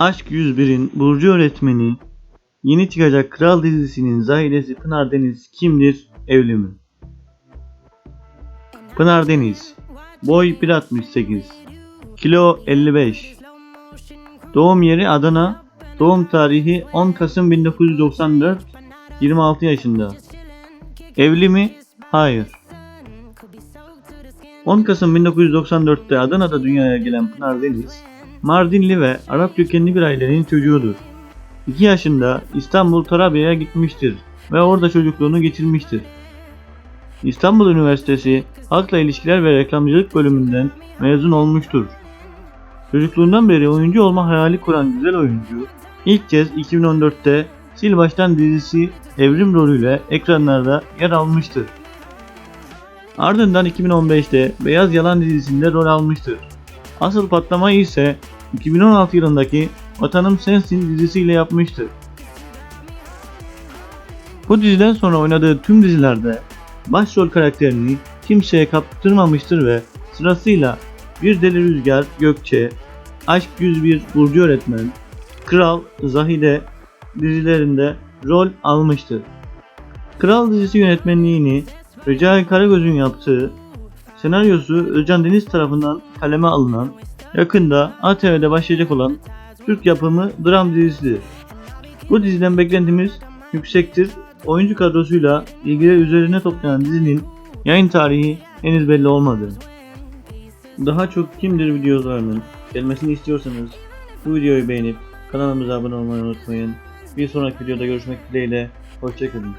Aşk 101'in Burcu öğretmeni yeni çıkacak Kral dizisinin zahidesi Pınar Deniz kimdir? Evli mi? Pınar Deniz Boy 1.68 Kilo 55 Doğum yeri Adana Doğum tarihi 10 Kasım 1994 26 yaşında Evli mi? Hayır 10 Kasım 1994'te Adana'da dünyaya gelen Pınar Deniz, Mardinli ve Arap kökenli bir ailenin çocuğudur. 2 yaşında İstanbul Tarabya'ya gitmiştir ve orada çocukluğunu geçirmiştir. İstanbul Üniversitesi Halkla İlişkiler ve Reklamcılık bölümünden mezun olmuştur. Çocukluğundan beri oyuncu olma hayali kuran güzel oyuncu, ilk kez 2014'te Sil Baştan dizisi Evrim rolüyle ekranlarda yer almıştır. Ardından 2015'te Beyaz Yalan dizisinde rol almıştır. Asıl patlamayı ise 2016 yılındaki Vatanım Sensin dizisiyle yapmıştır. Bu diziden sonra oynadığı tüm dizilerde başrol karakterini kimseye kaptırmamıştır ve sırasıyla Bir Deli Rüzgar, Gökçe, Aşk 101, Burcu Öğretmen, Kral, Zahide dizilerinde rol almıştır. Kral dizisi yönetmenliğini Recai Karagöz'ün yaptığı, senaryosu Özcan Deniz tarafından kaleme alınan, yakında ATV'de başlayacak olan Türk yapımı dram dizisidir. Bu diziden beklentimiz yüksektir. Oyuncu kadrosuyla ilgili üzerine toplanan dizinin yayın tarihi henüz belli olmadı. Daha çok kimdir videolarının gelmesini istiyorsanız bu videoyu beğenip kanalımıza abone olmayı unutmayın. Bir sonraki videoda görüşmek dileğiyle. Hoşçakalın.